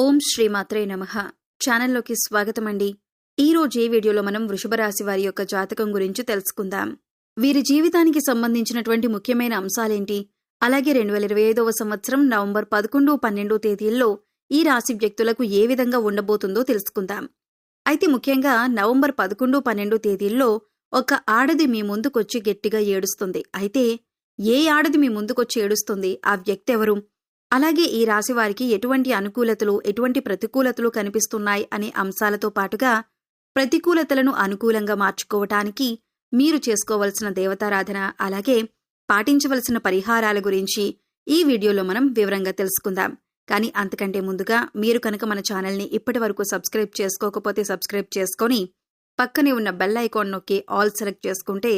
ఓం శ్రీ మాత్రే నమ. ఛానల్లోకి స్వాగతం అండి ఈ ఈ వీడియోలో మనం వృషభ రాశి వారి యొక్క జాతకం గురించి తెలుసుకుందాం. వీరి జీవితానికి సంబంధించినటువంటి ముఖ్యమైన అంశాలేంటి? అలాగే రెండు వేల ఇరవై ఐదవ సంవత్సరం నవంబర్ పదకొండు పన్నెండు తేదీల్లో ఈ రాశి వ్యక్తులకు ఏ విధంగా ఉండబోతుందో తెలుసుకుందాం. అయితే ముఖ్యంగా నవంబర్ పదకొండు పన్నెండు తేదీల్లో ఒక ఆడది మీ ముందుకొచ్చి గట్టిగా ఏడుస్తుంది. అయితే ఏ ఆడది మీ ముందుకొచ్చి ఏడుస్తుంది? ఆ వ్యక్తి ఎవరు అలాగే ఈ రాశి వారికి ఎటువంటి అనుకూలతలు ఎటువంటి ప్రతికూలతలు కనిపిస్తున్నాయి అనే అంశాలతో పాటుగా ప్రతికూలతలను అనుకూలంగా మార్చుకోవటానికి మీరు చేసుకోవలసిన దేవతారాధన అలాగే పాటించవలసిన పరిహారాల గురించి ఈ వీడియోలో మనం వివరంగా తెలుసుకుందాం. కానీ అంతకంటే ముందుగా మీరు కనుక మన ఛానల్ని ఇప్పటి వరకు సబ్స్క్రైబ్ చేసుకోకపోతే సబ్స్క్రైబ్ చేసుకొని పక్కనే ఉన్న బెల్ ఐకాన్ నొక్కి ఆల్ సెలెక్ట్ చేసుకుంటే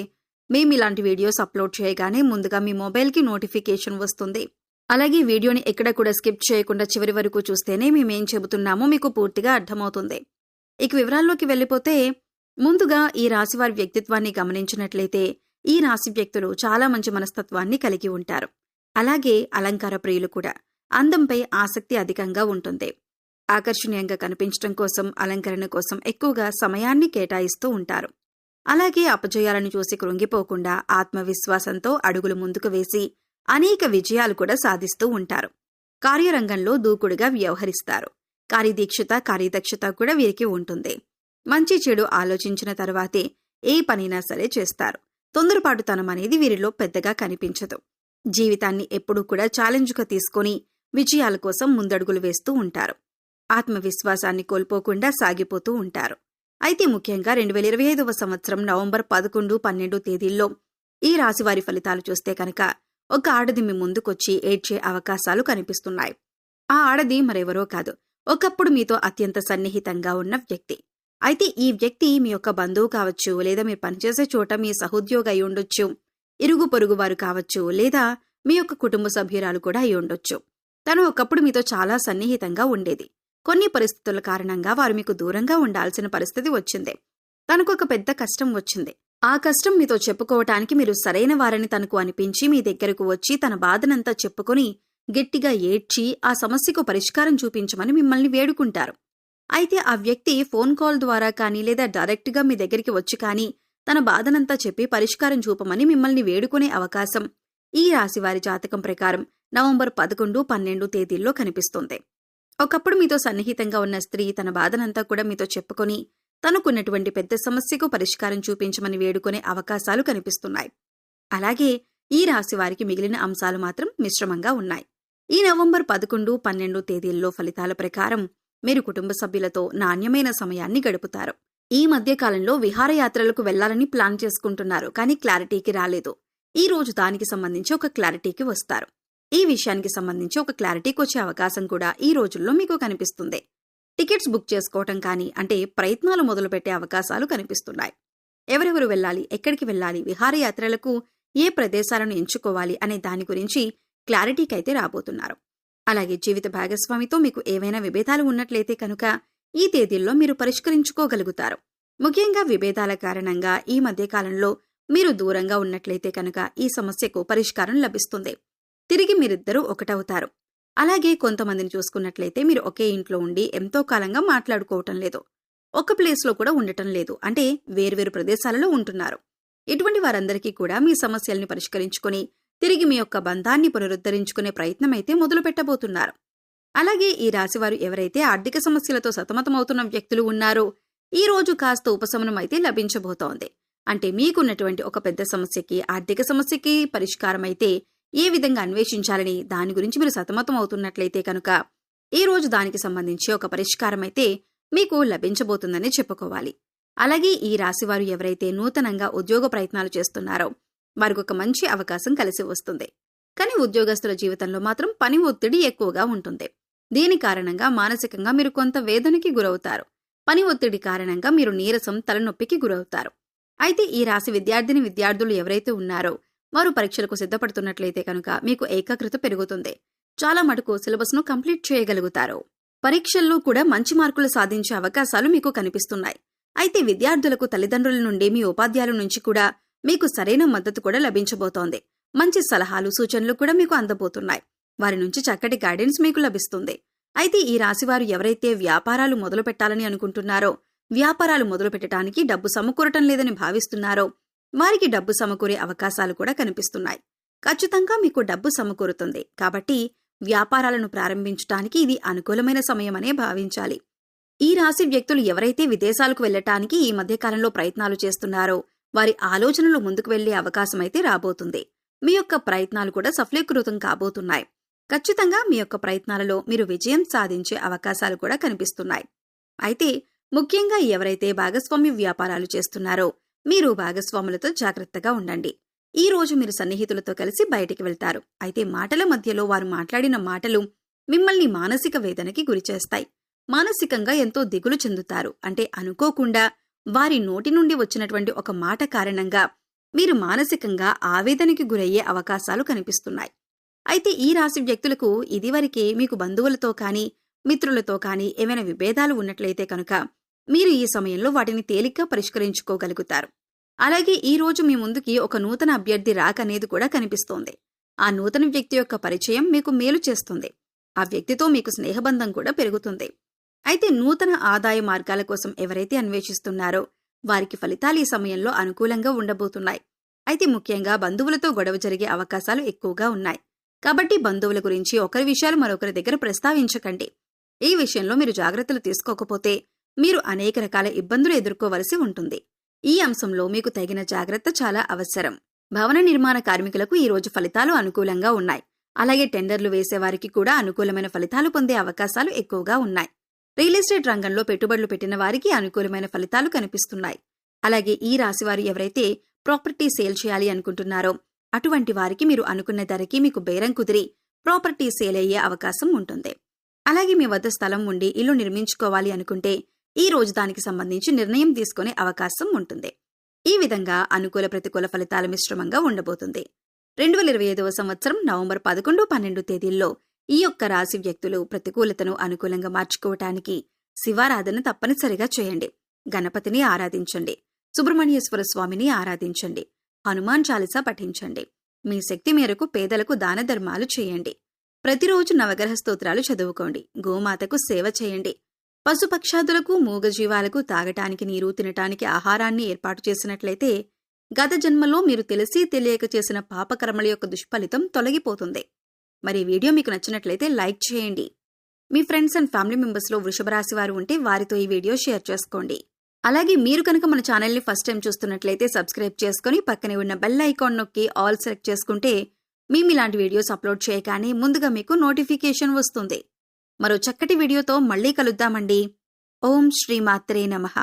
మేము ఇలాంటి వీడియోస్ అప్లోడ్ చేయగానే ముందుగా మీ మొబైల్కి నోటిఫికేషన్ వస్తుంది. అలాగే వీడియోని ఎక్కడ కూడా స్కిప్ చేయకుండా చివరి వరకు చూస్తేనే మేమేం చెబుతున్నామో మీకు పూర్తిగా అర్థమవుతుంది. ఇక వివరాల్లోకి వెళ్ళిపోతే ముందుగా ఈ రాశివారి వ్యక్తిత్వాన్ని గమనించినట్లయితే ఈ రాశి వ్యక్తులు చాలా మంచి మనస్తత్వాన్ని కలిగి ఉంటారు. అలాగే అలంకార ప్రియులు కూడా. అందంపై ఆసక్తి అధికంగా ఉంటుంది. ఆకర్షణీయంగా కనిపించడం కోసం అలంకరణ కోసం ఎక్కువగా సమయాన్ని కేటాయిస్తూ ఉంటారు. అలాగే అపజయాలను చూసి కృంగిపోకుండా ఆత్మవిశ్వాసంతో అడుగులు ముందుకు వేసి అనేక విజయాలు కూడా సాధిస్తూ ఉంటారు. కార్యరంగంలో దూకుడుగా వ్యవహరిస్తారు. కార్యదీక్షత కార్యదక్షత కూడా వీరికి ఉంటుంది. మంచి చెడు ఆలోచించిన తర్వాతే ఏ పనైనా సరే చేస్తారు. తొందరపాటుతనం అనేది వీరిలో పెద్దగా కనిపించదు. జీవితాన్ని ఎప్పుడూ కూడా ఛాలెంజ్గా తీసుకొని విజయాల కోసం ముందడుగులు వేస్తూ ఉంటారు. ఆత్మవిశ్వాసాన్ని కోల్పోకుండా సాగిపోతూ ఉంటారు. అయితే ముఖ్యంగా రెండు వేల ఇరవై ఐదవ సంవత్సరం నవంబర్ పదకొండు పన్నెండు తేదీల్లో ఈ రాశివారి ఫలితాలు చూస్తే కనుక ఒక ఆడది మీ ముందుకొచ్చి ఏడ్చే అవకాశాలు కనిపిస్తున్నాయి. ఆ ఆడది మరెవరో కాదు. ఒకప్పుడు మీతో అత్యంత సన్నిహితంగా ఉన్న వ్యక్తి. అయితే ఈ వ్యక్తి మీ యొక్క బంధువు కావచ్చు లేదా మీరు పనిచేసే చోట మీ సహోద్యోగ అయి ఉండొచ్చు. ఇరుగు పొరుగు వారు కావచ్చు లేదా మీ యొక్క కుటుంబ సభ్యురాలు కూడా అయి ఉండొచ్చు. తను ఒకప్పుడు మీతో చాలా సన్నిహితంగా ఉండేది. కొన్ని పరిస్థితుల కారణంగా వారు మీకు దూరంగా ఉండాల్సిన పరిస్థితి వచ్చింది. తనకు ఒక పెద్ద కష్టం వచ్చింది. ఆ కష్టం మీతో చెప్పుకోవటానికి మీరు సరైన వారని తనకు అనిపించి మీ దగ్గరకు వచ్చి తన బాధనంతా చెప్పుకొని గట్టిగా ఏడ్చి ఆ సమస్యకు పరిష్కారం చూపించమని మిమ్మల్ని వేడుకుంటారు. అయితే ఆ వ్యక్తి ఫోన్ కాల్ ద్వారా కానీ లేదా డైరెక్ట్గా మీ దగ్గరికి వచ్చి కానీ తన బాధనంతా చెప్పి పరిష్కారం చూపమని మిమ్మల్ని వేడుకునే అవకాశం ఈ రాశివారి జాతకం ప్రకారం నవంబర్ పదకొండు పన్నెండు తేదీల్లో కనిపిస్తుంది. ఒకప్పుడు మీతో సన్నిహితంగా ఉన్న స్త్రీ తన బాధనంతా కూడా మీతో చెప్పుకొని తనకున్నటువంటి పెద్ద సమస్యకు పరిష్కారం చూపించమని వేడుకునే అవకాశాలు కనిపిస్తున్నాయి. అలాగే ఈ రాశి వారికి మిగిలిన అంశాలు మాత్రం మిశ్రమంగా ఉన్నాయి. ఈ నవంబర్ పదకొండు పన్నెండు తేదీల్లో ఫలితాల ప్రకారం మీరు కుటుంబ సభ్యులతో నాణ్యమైన సమయాన్ని గడుపుతారు. ఈ మధ్య కాలంలో విహారయాత్రలకు వెళ్ళాలని ప్లాన్ చేసుకుంటున్నారు కానీ క్లారిటీకి రాలేదు. ఈ రోజు దానికి సంబంధించి ఒక క్లారిటీకి వస్తారు. ఈ విషయానికి సంబంధించి ఒక క్లారిటీకి వచ్చే అవకాశం కూడా ఈ రోజుల్లో మీకు కనిపిస్తుంది. టికెట్స్ బుక్ చేసుకోవటం కానీ అంటే ప్రయత్నాలు మొదలుపెట్టే అవకాశాలు కనిపిస్తున్నాయి. ఎవరెవరు వెళ్ళాలి ఎక్కడికి వెళ్ళాలి విహారయాత్రలకు ఏ ప్రదేశాలను ఎంచుకోవాలి అనే దాని గురించి క్లారిటీకి అయితే రాబోతున్నారు. అలాగే జీవిత భాగస్వామితో మీకు ఏవైనా విభేదాలు ఉన్నట్లయితే కనుక ఈ తేదీల్లో మీరు పరిష్కరించుకోగలుగుతారు. ముఖ్యంగా విభేదాల కారణంగా ఈ మధ్యకాలంలో మీరు దూరంగా ఉన్నట్లయితే కనుక ఈ సమస్యకు పరిష్కారం లభిస్తుంది. తిరిగి మీరిద్దరూ ఒకటవుతారు. అలాగే కొంతమందిని చూసుకున్నట్లయితే మీరు ఒకే ఇంట్లో ఉండి ఎంతో కాలంగా మాట్లాడుకోవటం లేదు. ఒక ప్లేస్లో కూడా ఉండటం లేదు. అంటే వేర్వేరు ప్రదేశాలలో ఉంటున్నారు. ఇటువంటి వారందరికీ కూడా మీ సమస్యల్ని పరిష్కరించుకుని తిరిగి మీ యొక్క బంధాన్ని పునరుద్ధరించుకునే ప్రయత్నం అయితే మొదలు పెట్టబోతున్నారు. అలాగే ఈ రాశివారు ఎవరైతే ఆర్థిక సమస్యలతో సతమతమవుతున్న వ్యక్తులు ఉన్నారో ఈ రోజు కాస్త ఉపశమనం అయితే లభించబోతోంది. అంటే మీకున్నటువంటి ఒక పెద్ద సమస్యకి ఆర్థిక సమస్యకి పరిష్కారం అయితే ఏ విధంగా అన్వేషించాలని దాని గురించి మీరు సతమతం అవుతున్నట్లయితే కనుక ఈ రోజు దానికి సంబంధించి ఒక పరిష్కారం అయితే మీకు లభించబోతుందని చెప్పుకోవాలి. అలాగే ఈ రాశివారు ఎవరైతే నూతనంగా ఉద్యోగ ప్రయత్నాలు చేస్తున్నారో వారికి ఒక మంచి అవకాశం కలిసి వస్తుంది. కానీ ఉద్యోగస్తుల జీవితంలో మాత్రం పని ఒత్తిడి ఎక్కువగా ఉంటుంది. దీని కారణంగా మానసికంగా మీరు కొంత వేదనకి గురవుతారు. పని ఒత్తిడి కారణంగా మీరు నీరసం తలనొప్పికి గురవుతారు. అయితే ఈ రాశి విద్యార్థిని విద్యార్థులు ఎవరైతే ఉన్నారో వారు పరీక్షలకు సిద్ధపడుతున్నట్లయితే కనుక మీకు ఏకాగ్రత పెరుగుతుంది. చాలా మటుకు సిలబస్ను కంప్లీట్ చేయగలుగుతారు. పరీక్షల్లో కూడా మంచి మార్కులు సాధించే అవకాశాలు మీకు కనిపిస్తున్నాయి. అయితే విద్యార్థులకు తల్లిదండ్రుల నుండి మీ ఉపాధ్యాయుల నుంచి కూడా మీకు సరైన మద్దతు కూడా లభించబోతోంది. మంచి సలహాలు సూచనలు కూడా మీకు అందబోతున్నాయి. వారి నుంచి చక్కటి గైడెన్స్ మీకు లభిస్తుంది. అయితే ఈ రాశివారు ఎవరైతే వ్యాపారాలు మొదలు పెట్టాలని అనుకుంటున్నారో వ్యాపారాలు మొదలు పెట్టడానికి డబ్బు సమకూరటం లేదని భావిస్తున్నారో వారికి డబ్బు సమకూరే అవకాశాలు కూడా కనిపిస్తున్నాయి. ఖచ్చితంగా మీకు డబ్బు సమకూరుతుంది. కాబట్టి వ్యాపారాలను ప్రారంభించటానికి ఇది అనుకూలమైన సమయమనే భావించాలి. ఈ రాశి వ్యక్తులు ఎవరైతే విదేశాలకు వెళ్ళటానికి ఈ మధ్యకాలంలో ప్రయత్నాలు చేస్తున్నారో వారి ఆలోచనలు ముందుకు వెళ్ళే అవకాశమైతే రాబోతుంది. మీ యొక్క ప్రయత్నాలు కూడా సఫలీకృతం కాబోతున్నాయి. ఖచ్చితంగా మీ యొక్క ప్రయత్నాలలో మీరు విజయం సాధించే అవకాశాలు కూడా కనిపిస్తున్నాయి. అయితే ముఖ్యంగా ఎవరైతే భాగస్వామ్య వ్యాపారాలు చేస్తున్నారో మీరు భాగస్వాములతో జాగ్రత్తగా ఉండండి. ఈ రోజు మీరు సన్నిహితులతో కలిసి బయటికి వెళ్తారు. అయితే మాటల మధ్యలో వారు మాట్లాడిన మాటలు మిమ్మల్ని మానసిక వేదనకి గురిచేస్తాయి మానసికంగా ఎంతో దిగులు చెందుతారు. అంటే అనుకోకుండా వారి నోటి నుండి వచ్చినటువంటి ఒక మాట కారణంగా మీరు మానసికంగా ఆవేదనకి గురయ్యే అవకాశాలు కనిపిస్తున్నాయి. అయితే ఈ రాశి వ్యక్తులకు ఇదివరకే మీకు బంధువులతో కానీ మిత్రులతో కానీ ఏమైనా విభేదాలు ఉన్నట్లయితే కనుక మీరు ఈ సమయంలో వాటిని తేలిగ్గా పరిష్కరించుకోగలుగుతారు. అలాగే ఈ రోజు మీ ముందుకి ఒక నూతన అభ్యర్థి రాకనేది కూడా కనిపిస్తోంది. ఆ నూతన వ్యక్తి యొక్క పరిచయం మీకు మేలు చేస్తుంది. ఆ వ్యక్తితో మీకు స్నేహబంధం కూడా పెరుగుతుంది. అయితే నూతన ఆదాయ మార్గాల కోసం ఎవరైతే అన్వేషిస్తున్నారో వారికి ఫలితాలు ఈ సమయంలో అనుకూలంగా ఉండబోతున్నాయి. అయితే ముఖ్యంగా బంధువులతో గొడవ జరిగే అవకాశాలు ఎక్కువగా ఉన్నాయి. కాబట్టి బంధువుల గురించి ఒకరి విషయాలు మరొకరి దగ్గర ప్రస్తావించకండి. ఈ విషయంలో మీరు జాగ్రత్తలు తీసుకోకపోతే మీరు అనేక రకాల ఇబ్బందులు ఎదుర్కోవలసి ఉంటుంది. ఈ అంశంలో మీకు తగిన జాగ్రత్త చాలా అవసరం. భవన నిర్మాణ కార్మికులకు ఈ రోజు ఫలితాలు అనుకూలంగా ఉన్నాయి. అలాగే టెండర్లు వేసేవారికి కూడా అనుకూలమైన ఫలితాలు పొందే అవకాశాలు ఎక్కువగా ఉన్నాయి. రియల్ ఎస్టేట్ రంగంలో పెట్టుబడులు పెట్టిన వారికి అనుకూలమైన ఫలితాలు కనిపిస్తున్నాయి. అలాగే ఈ రాశివారు ఎవరైతే ప్రాపర్టీ సేల్ చేయాలి అనుకుంటున్నారో అటువంటి వారికి మీరు అనుకున్న ధరకి మీకు బేరం కుదిరి ప్రాపర్టీ సేల్ అయ్యే అవకాశం ఉంటుంది. అలాగే మీ వద్ద స్థలం ఉండి ఇల్లు నిర్మించుకోవాలి అనుకుంటే ఈ రోజు దానికి సంబంధించి నిర్ణయం తీసుకునే అవకాశం ఉంటుంది. ఈ విధంగా అనుకూల ప్రతికూల ఫలితాల మిశ్రమంగా ఉండబోతుంది. రెండు వేల ఇరవై ఐదవ సంవత్సరం నవంబర్ పదకొండు పన్నెండు తేదీల్లో ఈ యొక్క రాశి వ్యక్తులు ప్రతికూలతను అనుకూలంగా మార్చుకోవటానికి శివారాధన తప్పనిసరిగా చేయండి. గణపతిని ఆరాధించండి. సుబ్రహ్మణ్యేశ్వర స్వామిని ఆరాధించండి. హనుమాన్ చాలీసా పఠించండి. మీ శక్తి మేరకు పేదలకు దాన ధర్మాలు చేయండి. ప్రతిరోజు నవగ్రహ స్తోత్రాలు చదువుకోండి. గోమాతకు సేవ చేయండి. పశుపక్షాదులకు మూగజీవాలకు తాగటానికి నీరు తినటానికి ఆహారాన్ని ఏర్పాటు చేసినట్లయితే గత జన్మలో మీరు తెలిసి తెలియక చేసిన పాపకర్మల యొక్క దుష్ఫలితం తొలగిపోతుంది. మరి వీడియో మీకు నచ్చినట్లయితే లైక్ చేయండి. మీ ఫ్రెండ్స్ అండ్ ఫ్యామిలీ మెంబర్స్లో వృషభరాశి వారు ఉంటే వారితో ఈ వీడియో షేర్ చేసుకోండి. అలాగే మీరు కనుక మన ఛానల్ని ఫస్ట్ టైం చూస్తున్నట్లయితే సబ్స్క్రైబ్ చేసుకుని పక్కనే ఉన్న బెల్ ఐకాన్ నొక్కి ఆల్ సెలెక్ట్ చేసుకుంటే మేము ఇలాంటి వీడియోస్ అప్లోడ్ చేయగానే ముందుగా మీకు నోటిఫికేషన్ వస్తుంది. మరో చక్కటి వీడియోతో మళ్ళీ కలుద్దామండి. ఓం శ్రీమాత్రే నమః.